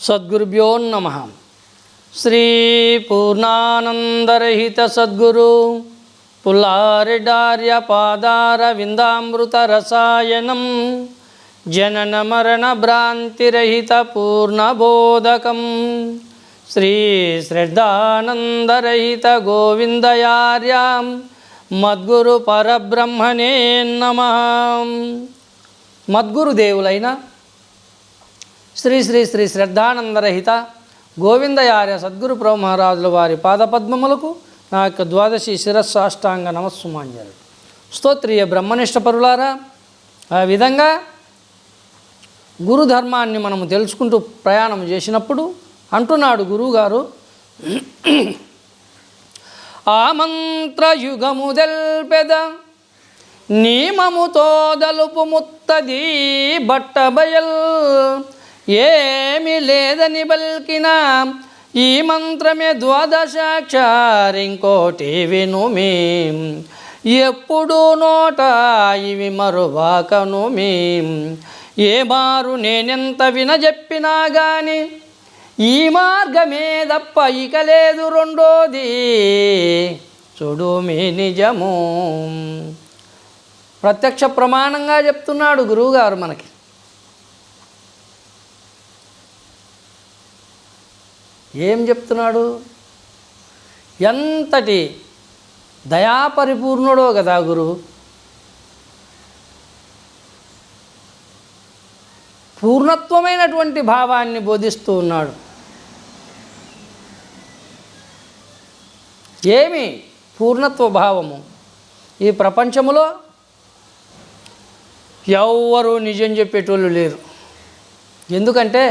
సద్గురుభ్యో నమ. శ్రీ పూర్ణానందరహిత సద్గురు పుల్లారిడార్య పాదార రసాయనం జనన మరణ భ్రాంతిరహిత పూర్ణబోధకం శ్రీ శ్రద్ధానందరహిత గోవిందయార్యాం మద్గురు పరబ్రహ్మణే నమ. మద్గురుదేవులైన శ్రీ శ్రీ శ్రీ శ్రద్ధానందరహిత గోవిందయార్య సద్గురు ప్రభు వారి పాదపద్మములకు నా యొక్క ద్వాదశి శిరస్సాష్టాంగ నమస్సుమాంజలు. స్తోత్రియ బ్రహ్మనిష్ట పరులారా ఆ విధంగా గురు ధర్మాన్ని మనము తెలుసుకుంటూ ప్రయాణం చేసినప్పుడు అంటున్నాడు గురువుగారు ఆ మంత్రయుగము తెల్పెద నియమముతో దలుపు ముత్తది బట్టబయల్ ఏమి లేదని బల్కిన ఈ మంత్రమే ద్వాదశాక్షారింకోటి విను మీ ఎప్పుడూ నోట ఇవి మరువాకను మీ ఏ మారు నేనెంత వినజెప్పినా గాని ఈ మార్గమే తప్ప ఇక లేదు రెండోది. చూడు మీ నిజము. ప్రత్యక్ష ప్రమాణంగా చెప్తున్నాడు గురువుగారు మనకి. ఏం చెప్తున్నాడు? ఎంతటి దయాపరిపూర్ణుడో కదా గురువు పూర్ణత్వమైనటువంటి భావాన్ని బోధిస్తూ ఉన్నాడు. ఏమి పూర్ణత్వ భావము? ఈ ప్రపంచములో ఎవ్వరూ నిజం చెప్పేటోళ్ళు లేరు. ఎందుకంటే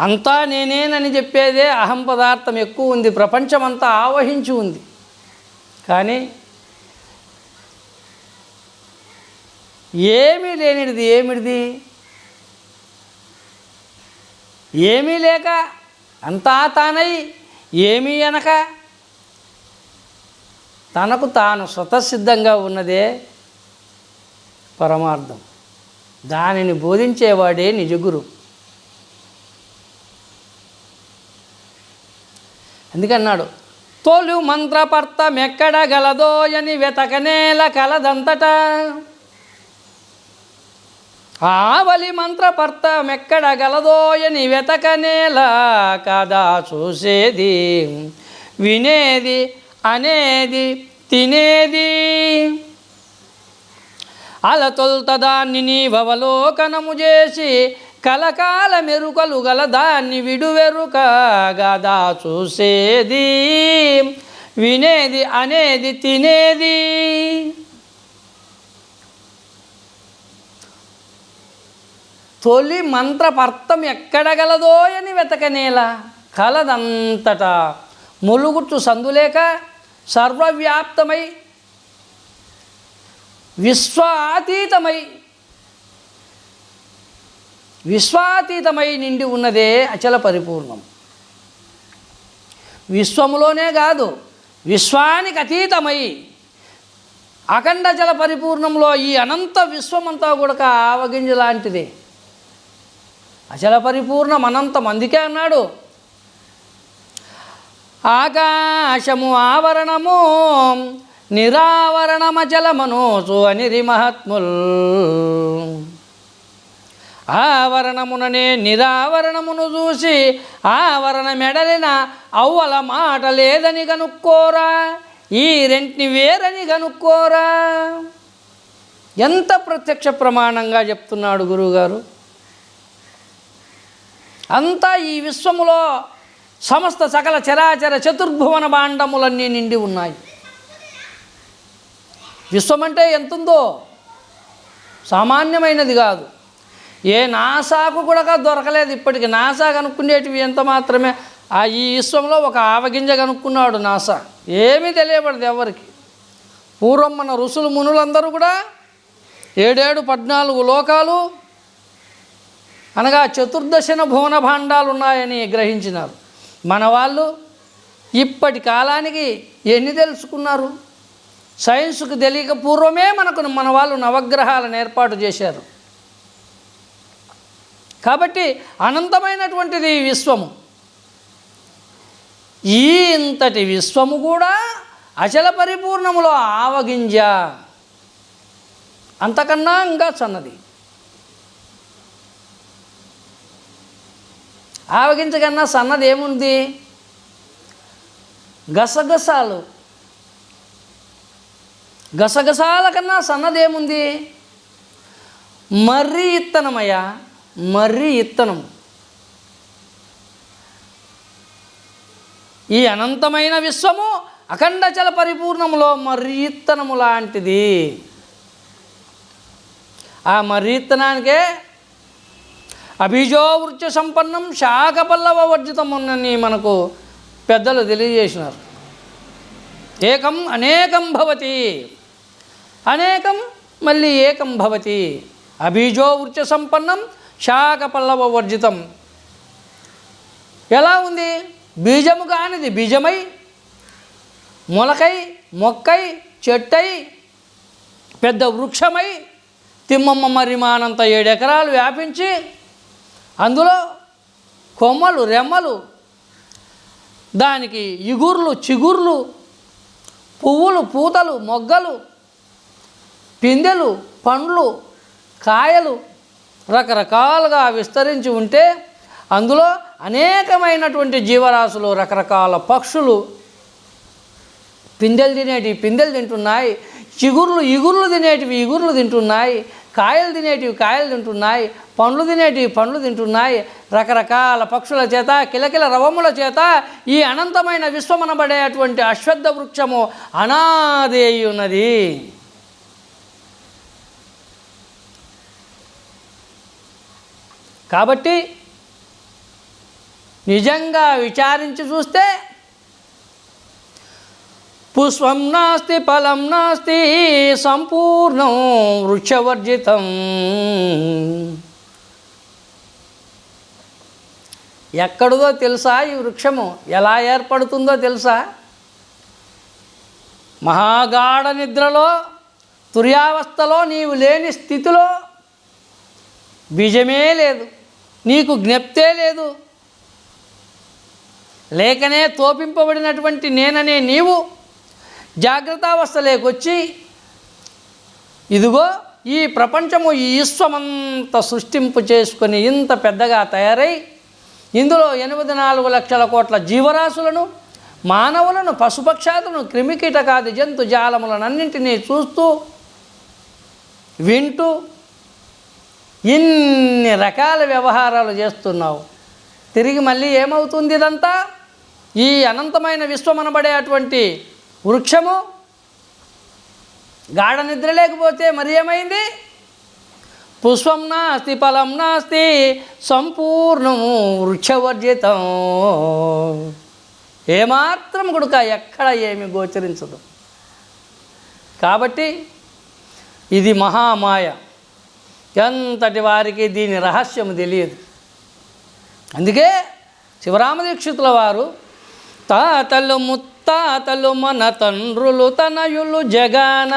అంతా నేనేనని చెప్పేదే అహం పదార్థం ఎక్కువ ఉంది ప్రపంచం అంతా ఆవహించి ఉంది. కానీ ఏమీ లేనిది ఏమిటిది? ఏమీ లేక అంతా తానై ఏమీ అనక తనకు తాను స్వతసిద్ధంగా ఉన్నదే పరమార్థం. దానిని బోధించేవాడే నిజగురు. అందుకన్నాడు తోలు మంత్రపర్తమెక్కడ గలదోయని వెతకనేల కలదంతట. ఆవలి మంత్రపర్తమెక్కడ గలదోయని వెతకనేల కదా చూసేది. వినేది అనేది తినేది. అలతొల్త దాన్ని నీవవలోకనము చేసి కలకాల మెరుకలు గల దాన్ని విడువెరుక గదా చూసేది. వినేది అనేది తినేది. తొలి మంత్రపర్థం ఎక్కడగలదో అని వెతకనేలా కలదంతటా. ములుగుట్టు సందులేక సర్వవ్యాప్తమై విశ్వాతీతమై విశ్వాతీతమై నిండి ఉన్నదే అచల పరిపూర్ణం. విశ్వములోనే కాదు విశ్వానికి అతీతమై అఖండ జల పరిపూర్ణంలో ఈ అనంత విశ్వమంతా కూడా ఆవగింజ లాంటిది. అచల పరిపూర్ణం అనంతం అందుకే అన్నాడు. ఆకాశము ఆవరణము నిరావరణమచలమనోచు అనిరి మహాత్ముల్. ఆవరణముననే నిరావరణమును చూసి ఆవరణ మెడలిన అవ్వల మాట లేదని కనుక్కోరా ఈ రెంటిని వేరని కనుక్కోరా ఎంత ప్రత్యక్ష ప్రమాణంగా చెప్తున్నాడు గురువుగారు? అంతా ఈ విశ్వములో సమస్త సకల చరాచర చతుర్భువన భాండములన్నీ నిండి ఉన్నాయి. విశ్వమంటే ఎంతుందో? సామాన్యమైనది కాదు. ఏ నాసాకు కూడా దొరకలేదు ఇప్పటికి. నాసా కనుక్కునేటివి ఎంత మాత్రమే. ఆ ఈ విశ్వంలో ఒక ఆవగింజ కనుక్కున్నాడు నాసా. ఏమీ తెలియబడదు ఎవరికి. పూర్వం మన ఋషులు మునులందరూ కూడా ఏడేడు పద్నాలుగు లోకాలు అనగా చతుర్దశన భువన భాండాలు ఉన్నాయని గ్రహించినారు. మన వాళ్ళు ఇప్పటి కాలానికి ఎన్ని తెలుసుకున్నారు? సైన్స్కు తెలియక పూర్వమే మనకు మన వాళ్ళు నవగ్రహాలను ఏర్పాటు చేశారు. కాబట్టి అనంతమైనటువంటిది విశ్వము. ఈ ఇంతటి విశ్వము కూడా అచల పరిపూర్ణములో ఆవగింజ. అంతకన్నా ఇంకా సన్నది. ఆవగింజ కన్నా సన్నది ఏముంది? గసగసాలు. గసగసాల కన్నా సన్నదేముంది మర్రి ఇత్తనమయ్యా. మర్రి ఇత్తనం. ఈ అనంతమైన విశ్వము అఖండచల పరిపూర్ణములో మర్రి ఇత్తనము లాంటిది. ఆ మర్రి ఇత్తనానికే సంపన్నం శాఖపల్లవ వర్జితమున్నని మనకు పెద్దలు తెలియజేసినారు. ఏకం అనేకం భవతి. అనేకం మళ్ళీ ఏకం భవతి. అభిజోవృత్య సంపన్నం శాఖపల్లవ వర్జితం. ఎలా ఉంది? బీజము కానిది బీజమై మొలకై మొక్కై చెట్టై పెద్ద వృక్షమై తిమ్మమ్మ మరిమానంత ఏడు ఎకరాలు వ్యాపించి అందులో కొమ్మలు రెమ్మలు దానికి ఇగుర్లు చిగుర్లు పువ్వులు పూతలు మొగ్గలు పిందెలు పండ్లు కాయలు రకరకాలుగా విస్తరించి ఉంటే అందులో అనేకమైనటువంటి జీవరాశులు రకరకాల పక్షులు పిందెలు తినేటివి పిందెలు తింటున్నాయి చిగుర్లు ఇగుర్లు తినేటివి ఇగుర్లు తింటున్నాయి కాయలు తినేటివి కాయలు తింటున్నాయి పండ్లు తినేటివి పండ్లు తింటున్నాయి రకరకాల పక్షుల చేత కిలకిల రవముల చేత ఈ అనంతమైన విశ్వమనబడేటువంటి అశ్వద్ధ వృక్షము అనాది అయి ఉన్నది కాబట్టి నిజంగా విచారించి చూస్తే పుష్పం నాస్తి ఫలం నాస్తి సంపూర్ణం వృక్షవర్జితం. ఎక్కడుదో తెలుసా ఈ వృక్షము? ఎలా ఏర్పడుతుందో తెలుసా? మహాగాఢ నిద్రలో తుర్యావస్థలో నీవు లేని స్థితిలో బీజమే లేదు. నీకు జ్ఞప్తే లేదు. లేకనే తోపింపబడినటువంటి నేననే నీవు జాగ్రత్తావస్థలోకొచ్చి ఇదిగో ఈ ప్రపంచము ఈ విశ్వమంత సృష్టింపు చేసుకొని ఇంత పెద్దగా తయారై ఇందులో ఎనిమిది నాలుగు లక్షల కోట్ల జీవరాశులను మానవులను పశుపక్షాదులను క్రిమికీటకాది జంతు జాలములను అన్నింటినీ చూస్తూ వింటూ ఇన్ని రకాల వ్యవహారాలు చేస్తున్నావు. తిరిగి మళ్ళీ ఏమవుతుంది ఇదంతా? ఈ అనంతమైన విశ్వమనబడే అటువంటి వృక్షము గాఢ నిద్ర లేకపోతే మరి ఏమైంది? పుష్పం నాస్తి ఫలం నాస్తి సంపూర్ణము వృక్షవర్జితం. ఏమాత్రం కొడుక ఎక్కడ ఏమి గోచరించదు. కాబట్టి ఇది మహామాయ. ఎంతటి వారికి దీని రహస్యం తెలియదు. అందుకే శివరామదీక్షితుల వారు తాతలు ముత్తాతలు మన తండ్రులు తనయులు జగాన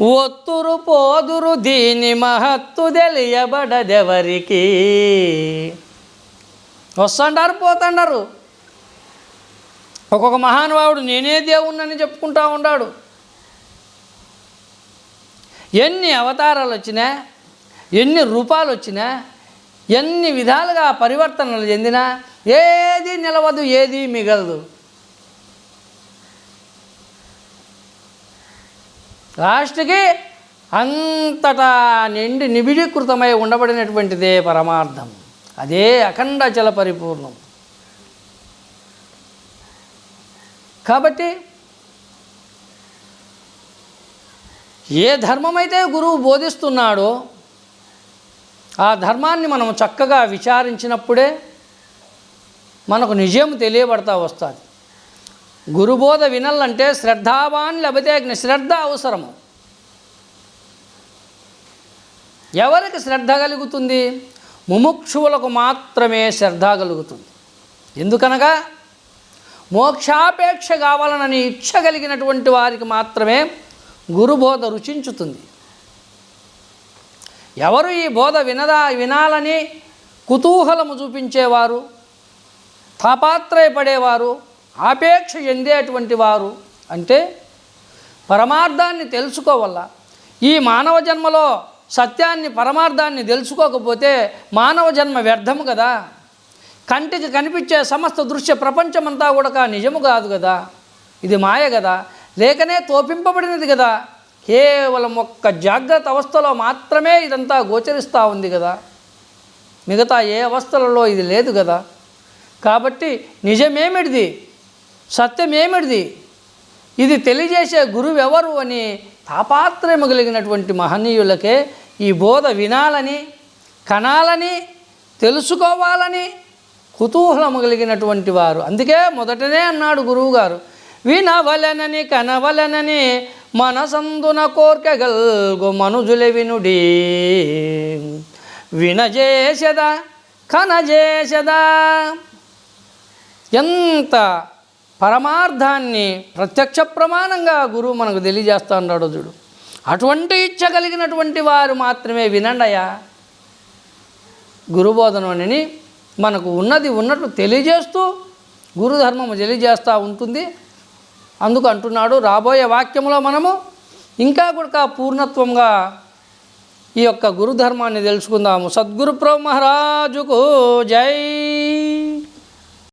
ఒత్తురు పోదురు దీని మహత్తు తెలియబడదెవరికి? వస్తుంటారు పోతుంటారు ఒక్కొక్క మహానుభావుడు నేనే దేవుణ్ణని చెప్పుకుంటా ఉన్నాడు ఎన్ని అవతారాలు వచ్చినా ఎన్ని రూపాలు వచ్చినా ఎన్ని విధాలుగా పరివర్తనలు చెందినా ఏది నిలవదు ఏది మిగలదు. లాస్ట్కి అంతటా నిండి నిబిడీకృతమై ఉండబడినటువంటిదే పరమార్థం. అదే అఖండచల పరిపూర్ణం. కాబట్టి ఏ ధర్మమైతే గురువు బోధిస్తున్నాడో ఆ ధర్మాన్ని మనం చక్కగా విచారించినప్పుడే మనకు నిజం తెలియబడతా వస్తుంది. గురుబోధ వినాలంటే శ్రద్ధావాన్ లభితే శ్రద్ధ అవసరము. ఎవరికి శ్రద్ధ కలుగుతుంది? ముముక్షువులకు మాత్రమే శ్రద్ధ కలుగుతుంది. ఎందుకనగా మోక్షాపేక్ష కావాలనని ఇచ్చ కలిగినటువంటి వారికి మాత్రమే గురుబోధ రుచించుతుంది. ఎవరు ఈ బోధ వినదా వినాలని కుతూహలము చూపించేవారు తాపాత్రయపడేవారు ఆపేక్ష ఎందేటువంటి వారు అంటే పరమార్థాన్ని తెలుసుకోవల్ల. ఈ మానవ జన్మలో సత్యాన్ని పరమార్థాన్ని తెలుసుకోకపోతే మానవ జన్మ వ్యర్థము కదా. కంటికి కనిపించే సమస్త దృశ్య ప్రపంచమంతా కూడా నిజము కాదు కదా. ఇది మాయ కదా. లేకనే తోపింపబడినది కదా. కేవలం ఒక్క జాగ్రత్త అవస్థలో మాత్రమే ఇదంతా గోచరిస్తూ ఉంది కదా. మిగతా ఏ అవస్థలలో ఇది లేదు కదా. కాబట్టి నిజమేమిటిది? సత్యమేమిటిది? ఇది తెలియజేసే గురువు ఎవరు అని తాపాత్రయము కలిగినటువంటి మహనీయులకే ఈ బోధ వినాలని కనాలని తెలుసుకోవాలని కుతూహలము కలిగినటువంటి వారు. అందుకే మొదటనే అన్నాడు గురువుగారు వినవలనని కనవలనని మనసందున కోర్కెగల్గు మనుజులె వినుడి వినజేసదా కనజేసదా ఎంత పరమార్థాన్ని ప్రత్యక్ష ప్రమాణంగా గురువు మనకు తెలియజేస్తా ఉన్నాడు చూడు. అటువంటి ఇచ్చ కలిగినటువంటి వారు మాత్రమే వినండయా? గురుబోధనని మనకు ఉన్నది ఉన్నట్టు తెలియజేస్తూ గురుధర్మము తెలియజేస్తూ ఉంటుంది. అందుకు అంటున్నాడు రాబోయే వాక్యంలో మనము ఇంకా కూడా పూర్ణత్వంగా ఈ యొక్క గురుధర్మాన్ని తెలుసుకుందాము. సద్గురు ప్రభు మహారాజుకు జై.